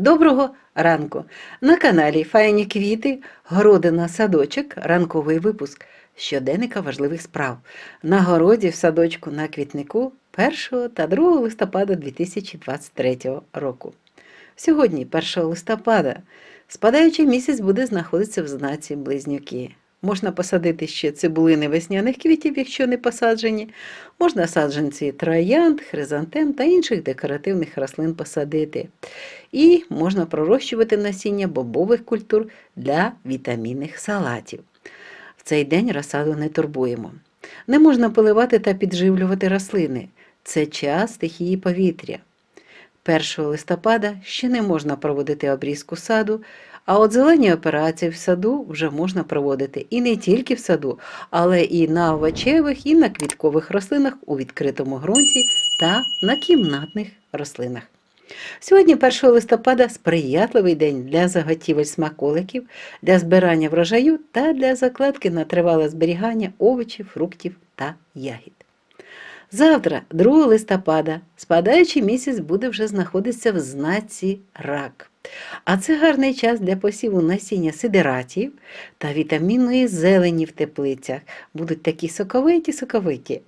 Доброго ранку! На каналі Файні квіти, городина, садочок, ранковий випуск щоденника важливих справ. На городі в садочку на квітнику 1 та 2 листопада 2023 року. Сьогодні, 1 листопада, спадаючий місяць буде знаходитися в знаці близнюки. Можна посадити ще цибулини весняних квітів, якщо не посаджені. Можна саджанці троянд, хризантем та інших декоративних рослин посадити. І можна пророщувати насіння бобових культур для вітамінних салатів. В цей день розсаду не турбуємо. Не можна поливати та підживлювати рослини. Це час стихії повітря. 1 листопада ще не можна проводити обрізку саду, а от зелені операції в саду вже можна проводити і не тільки в саду, але і на овочевих, і на квіткових рослинах у відкритому ґрунті та на кімнатних рослинах. Сьогодні, 1 листопада, сприятливий день для заготівель смаколиків, для збирання врожаю та для закладки на тривале зберігання овочів, фруктів та ягід. Завтра, 2 листопада, спадаючий місяць буде вже знаходитися в знаці рак. А це гарний час для посіву насіння сидератів та вітамінної зелені в теплицях. Будуть такі соковиті-соковиті.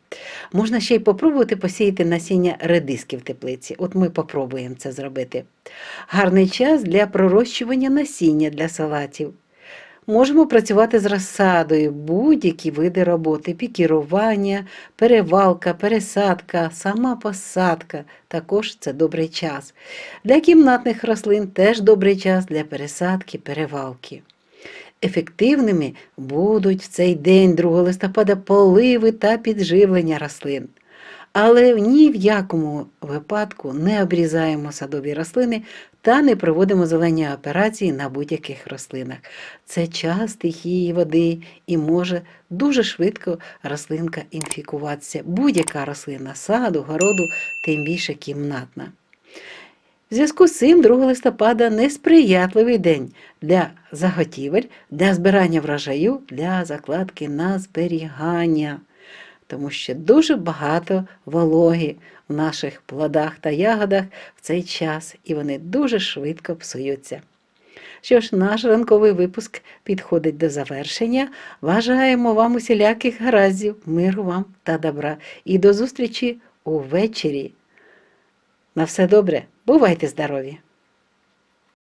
Можна ще й попробувати посіяти насіння редиски в теплиці. От ми попробуємо це зробити. Гарний час для пророщування насіння для салатів. Можемо працювати з розсадою, будь-які види роботи, пікірування, перевалка, пересадка, сама посадка також це добрий час. Для кімнатних рослин теж добрий час для пересадки, перевалки. Ефективними будуть в цей день 2 листопада поливи та підживлення рослин. Але ні в якому випадку не обрізаємо садові рослини та не проводимо зелені операції на будь-яких рослинах. Це час стихії води і може дуже швидко рослинка інфікуватися. Будь-яка рослина саду, городу, тим більше кімнатна. В зв'язку з цим 2 листопада несприятливий день для заготівель, для збирання врожаю, для закладки на зберігання тому що дуже багато вологи в наших плодах та ягодах в цей час, і вони дуже швидко псуються. Що ж, наш ранковий випуск підходить до завершення. Бажаємо вам усіляких гараздів, миру вам та добра. І до зустрічі увечері. На все добре, бувайте здорові!